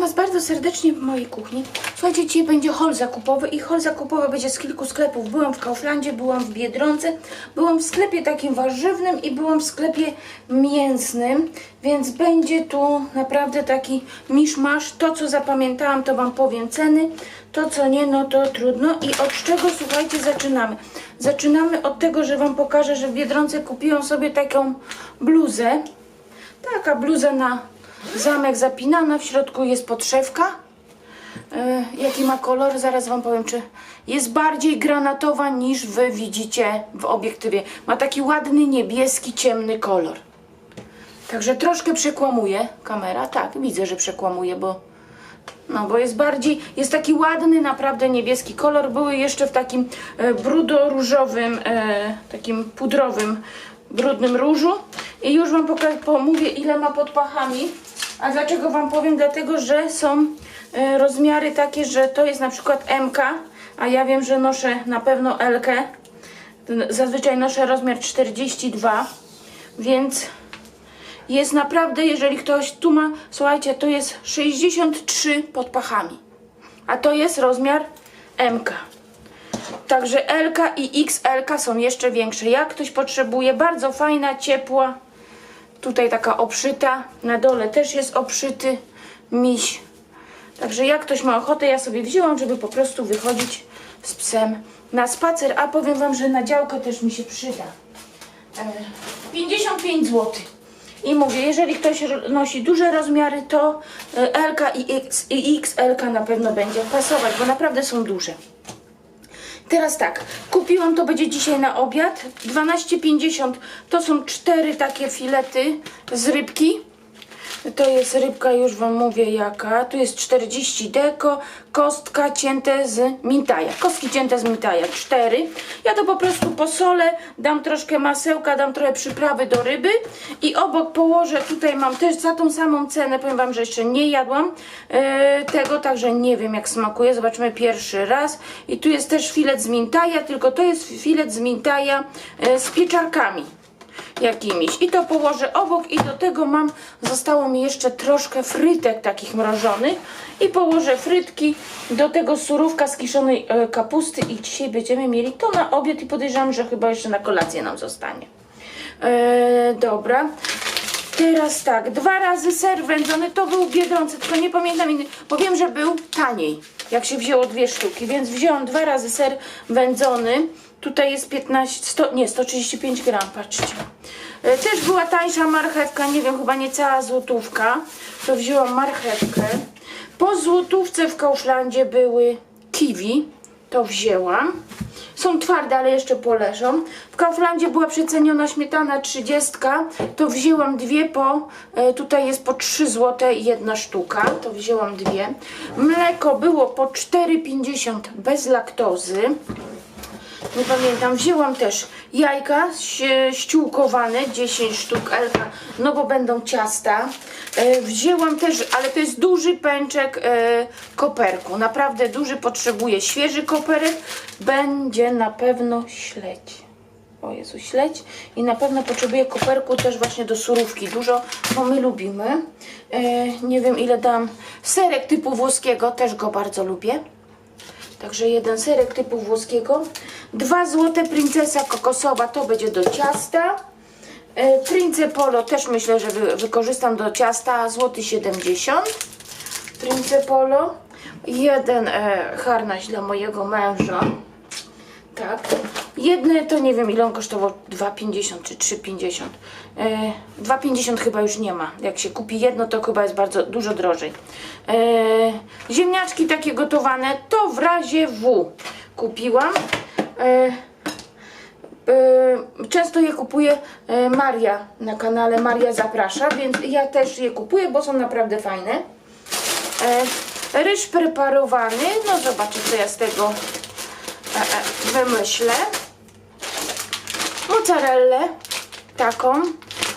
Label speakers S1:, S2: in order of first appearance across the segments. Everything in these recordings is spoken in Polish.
S1: Was bardzo serdecznie w mojej kuchni. Słuchajcie, dzisiaj będzie hol zakupowy i hol zakupowy będzie z kilku sklepów. Byłam w Kauflandzie, byłam w Biedronce, byłam w sklepie takim warzywnym i byłam w sklepie mięsnym, więc będzie tu naprawdę taki miszmasz. To, co zapamiętałam, to Wam powiem ceny, to, co nie, no to trudno. I od czego, słuchajcie, zaczynamy? Zaczynamy od tego, że Wam pokażę, że w Biedronce kupiłam sobie taką bluzę. Taka bluza na zamek zapinana, w środku jest podszewka. E, jaki ma kolor? Zaraz Wam powiem, czy jest bardziej granatowa niż Wy widzicie w obiektywie. Ma taki ładny, niebieski, ciemny kolor. Także troszkę przekłamuje kamera. Tak, widzę, że przekłamuje, bo no, bo jest bardziej, jest taki ładny, naprawdę niebieski kolor. Były jeszcze w takim e, brudo-różowym, e, takim pudrowym, brudnym różu. I już Wam poka- pomówię, ile ma pod pachami. A dlaczego Wam powiem? Dlatego, że są e, rozmiary takie, że to jest na przykład MK, a ja wiem, że noszę na pewno L. -kę. Zazwyczaj noszę rozmiar 42, więc jest naprawdę, jeżeli ktoś tu ma, słuchajcie, to jest 63 pod pachami, a to jest rozmiar MK. Także LK i XL są jeszcze większe. Jak ktoś potrzebuje, bardzo fajna, ciepła. Tutaj taka obszyta, na dole też jest obszyty miś. Także jak ktoś ma ochotę, ja sobie wzięłam, żeby po prostu wychodzić z psem na spacer, a powiem Wam, że na działkę też mi się przyda. E, 55 zł. I mówię, jeżeli ktoś nosi duże rozmiary, to e, LK i XL na pewno będzie pasować, bo naprawdę są duże. Teraz tak, kupiłam, to będzie dzisiaj na obiad, 12,50 to są cztery takie filety z rybki. To jest rybka, już Wam mówię jaka. Tu jest 40 deko, kostka cięte z mintaja. Kostki cięte z mintaja, 4. Ja to po prostu posolę, dam troszkę masełka, dam trochę przyprawy do ryby i obok położę, tutaj mam też za tą samą cenę, powiem Wam, że jeszcze nie jadłam e, tego, także nie wiem jak smakuje. Zobaczymy pierwszy raz. I tu jest też filet z mintaja, tylko to jest filet z mintaja e, z pieczarkami jakimiś. I to położę obok i do tego mam, zostało mi jeszcze troszkę frytek takich mrożonych i położę frytki, do tego surówka z kiszonej e, kapusty i dzisiaj będziemy mieli to na obiad i podejrzewam, że chyba jeszcze na kolację nam zostanie. E, dobra. Teraz tak, dwa razy ser wędzony, to był w Biedronce, tylko nie pamiętam inny, bo wiem, że był taniej, jak się wzięło dwie sztuki, więc wziąłam dwa razy ser wędzony. Tutaj jest 15, 100, nie, 135 gram, patrzcie. E, Też była tańsza marchewka, nie wiem, chyba niecała złotówka, to wzięłam marchewkę. Po złotówce w Kauflandzie były kiwi, to wzięłam. Są twarde, ale jeszcze poleżą. W Kauflandzie była przeceniona śmietana 30, to wzięłam dwie po, e, tutaj jest po 3 zł jedna sztuka, to wzięłam dwie. Mleko było po 4,50 bez laktozy. Nie pamiętam, wzięłam też jajka ściółkowane, 10 sztuk elka, no bo będą ciasta. E, wzięłam też, ale to jest duży pęczek e, koperku, naprawdę duży, potrzebuję świeży koperek, będzie na pewno śledź. O Jezu, śledź i na pewno potrzebuję koperku też właśnie do surówki, dużo, bo my lubimy. E, nie wiem ile dam, serek typu włoskiego, też go bardzo lubię. Także jeden serek typu włoskiego. 2 złote princesa kokosowa to będzie do ciasta. E, Prince Polo też myślę, że wy, wykorzystam do ciasta. Złoty 70. Prince Polo. Jeden e, harnaś dla mojego męża. Tak. Jedne to nie wiem ile on kosztował 2,50 czy 3,50. E, 2,50 chyba już nie ma. Jak się kupi jedno, to chyba jest bardzo dużo drożej. E, ziemniaczki takie gotowane to w razie W kupiłam. E, e, często je kupuje e, Maria na kanale Maria Zaprasza, więc ja też je kupuję, bo są naprawdę fajne. E, ryż preparowany, no zobaczę co ja z tego e, e, wymyślę. Mozzarellę taką,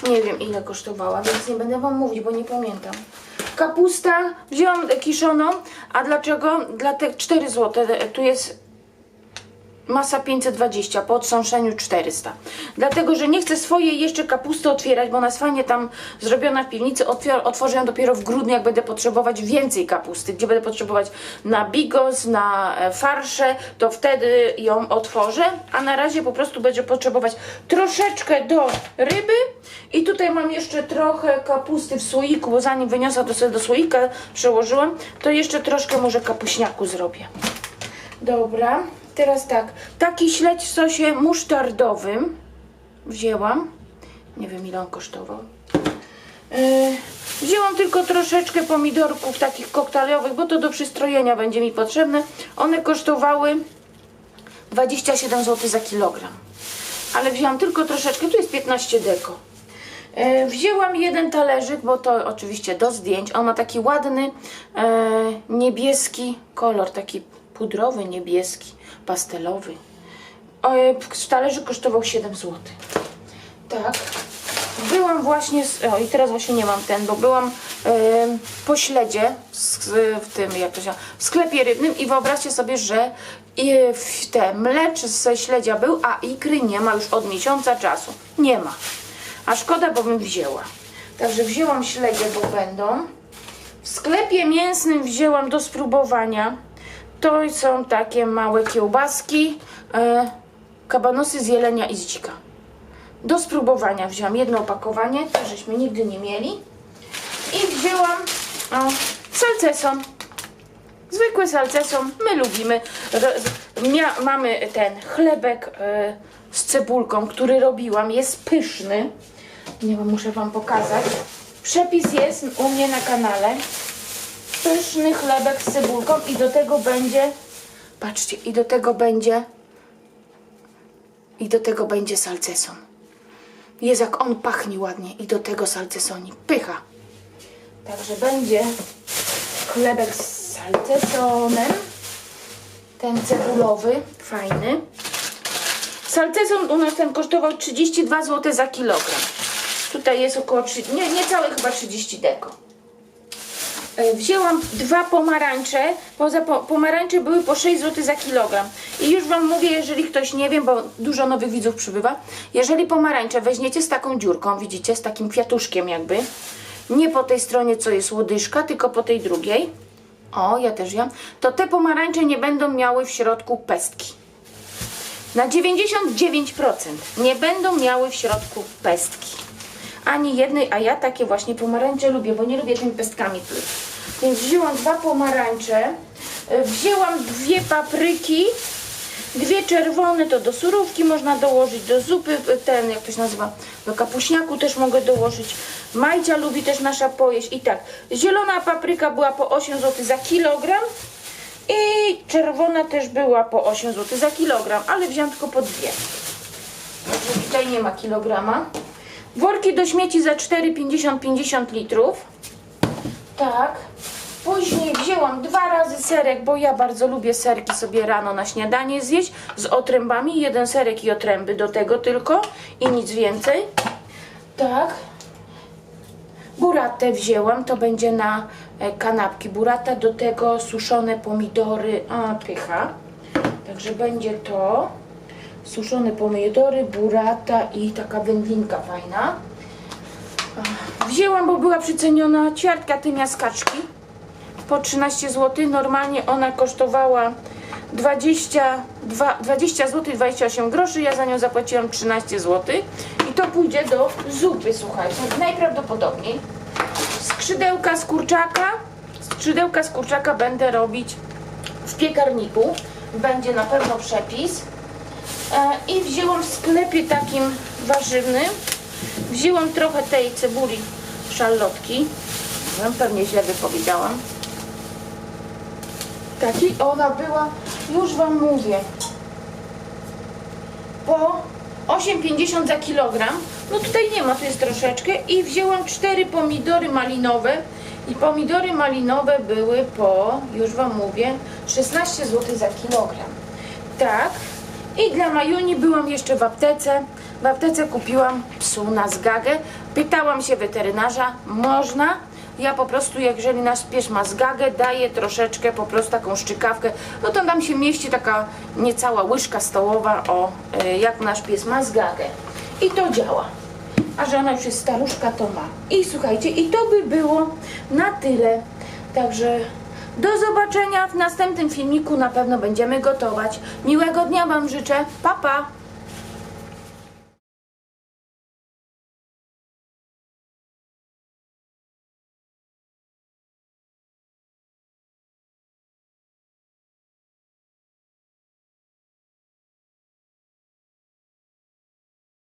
S1: nie wiem ile kosztowała, więc nie będę wam mówić, bo nie pamiętam. Kapusta wzięłam kiszoną, a dlaczego? Dla te 4 zł. Tu jest masa 520, po odsąszeniu 400. Dlatego, że nie chcę swojej jeszcze kapusty otwierać, bo ona jest fajnie tam zrobiona w piwnicy. Otworzę ją dopiero w grudniu, jak będę potrzebować więcej kapusty, gdzie będę potrzebować na bigos, na e, farsze, to wtedy ją otworzę. A na razie po prostu będzie potrzebować troszeczkę do ryby. I tutaj mam jeszcze trochę kapusty w słoiku, bo zanim wyniosę to sobie do słoika, przełożyłam, to jeszcze troszkę może kapuśniaku zrobię. Dobra, teraz tak. Taki śledź w sosie musztardowym wzięłam. Nie wiem ile on kosztował. Yy, wzięłam tylko troszeczkę pomidorków takich koktajlowych, bo to do przystrojenia będzie mi potrzebne. One kosztowały 27 zł za kilogram. Ale wzięłam tylko troszeczkę, tu jest 15 deko. E, Wzięłam jeden talerzyk, bo to oczywiście do zdjęć. On ma taki ładny e, niebieski kolor, taki pudrowy, niebieski, pastelowy. E, talerzyk kosztował 7 zł. Tak. Byłam właśnie, z, o i teraz właśnie nie mam ten, bo byłam e, po śledzie z, w tym, jak to się w sklepie rybnym i wyobraźcie sobie, że w te mlecz ze śledzia był, a ikry nie ma już od miesiąca czasu. Nie ma. A szkoda, bo bym wzięła. Także wzięłam śledzie, bo będą. W sklepie mięsnym wzięłam do spróbowania. To są takie małe kiełbaski, e, kabanosy z jelenia i z dzika. Do spróbowania wzięłam jedno opakowanie, to żeśmy nigdy nie mieli. I wzięłam o, salceson. Zwykły salceson, my lubimy. Mia, mamy ten chlebek e, z cebulką, który robiłam, jest pyszny. Nie wiem, muszę Wam pokazać. Przepis jest u mnie na kanale. Pyszny chlebek z cebulką i do tego będzie, patrzcie, i do tego będzie, i do tego będzie salceson. Jest jak on pachnie ładnie i do tego salcesonik. Pycha. Także będzie chlebek z salcesonem. Ten cebulowy, fajny. Salceson u nas ten kosztował 32 zł za kilogram. Tutaj jest około, 3, nie, niecałe chyba 30 deko. E, Wzięłam dwa pomarańcze, poza po, pomarańcze były po 6 zł za kilogram. I już Wam mówię, jeżeli ktoś nie wie, bo dużo nowych widzów przybywa, jeżeli pomarańcze weźmiecie z taką dziurką, widzicie, z takim kwiatuszkiem jakby, nie po tej stronie, co jest łodyżka, tylko po tej drugiej, o, ja też jem, to te pomarańcze nie będą miały w środku pestki. Na 99% nie będą miały w środku pestki. Ani jednej, a ja takie właśnie pomarańcze lubię, bo nie lubię tymi pestkami. Więc wzięłam dwa pomarańcze, y, wzięłam dwie papryki, dwie czerwone to do surówki można dołożyć, do zupy, y, ten jak to się nazywa, do kapuśniaku też mogę dołożyć. Majcia lubi też nasza pojeść i tak. Zielona papryka była po 8 zł za kilogram. I czerwona też była po 8 zł za kilogram, ale wziąłem tylko po dwie. Także tutaj nie ma kilograma. Worki do śmieci za 4,50-50 litrów. Tak. Później wzięłam dwa razy serek, bo ja bardzo lubię serki sobie rano na śniadanie zjeść z otrębami. Jeden serek i otręby do tego tylko i nic więcej. Tak. Buratę wzięłam, to będzie na e, kanapki. Burata, do tego suszone pomidory, a pycha. Także będzie to. Suszone pomidory, burata i taka wędlinka fajna. Wzięłam, bo była przyceniona ćwiartka tymiast kaczki po 13 zł. Normalnie ona kosztowała 22, 20 zł 28 groszy. Ja za nią zapłaciłam 13 zł. I to pójdzie do zupy, słuchajcie. Najprawdopodobniej. Skrzydełka z kurczaka. Skrzydełka z kurczaka będę robić w piekarniku. Będzie na pewno przepis. E, I wzięłam w sklepie takim warzywnym. Wzięłam trochę tej cebuli szallotki. No, pewnie źle wypowiedziałam. Takiej ona była, już Wam mówię, po 8,50 za kilogram. No tutaj nie ma, tu jest troszeczkę. I wzięłam cztery pomidory malinowe. I pomidory malinowe były po, już Wam mówię, 16 zł za kilogram. Tak. I dla Majuni byłam jeszcze w aptece. W aptece kupiłam psu na zgagę. Pytałam się weterynarza, można, Ja po prostu, jeżeli nasz pies ma zgagę, daję troszeczkę, po prostu taką szczykawkę. No to tam się mieści taka niecała łyżka stołowa, o, y, jak nasz pies ma zgagę. I to działa. A że ona już jest staruszka, to ma. I słuchajcie, i to by było na tyle. Także do zobaczenia w następnym filmiku. Na pewno będziemy gotować. Miłego dnia Wam życzę. Pa, pa!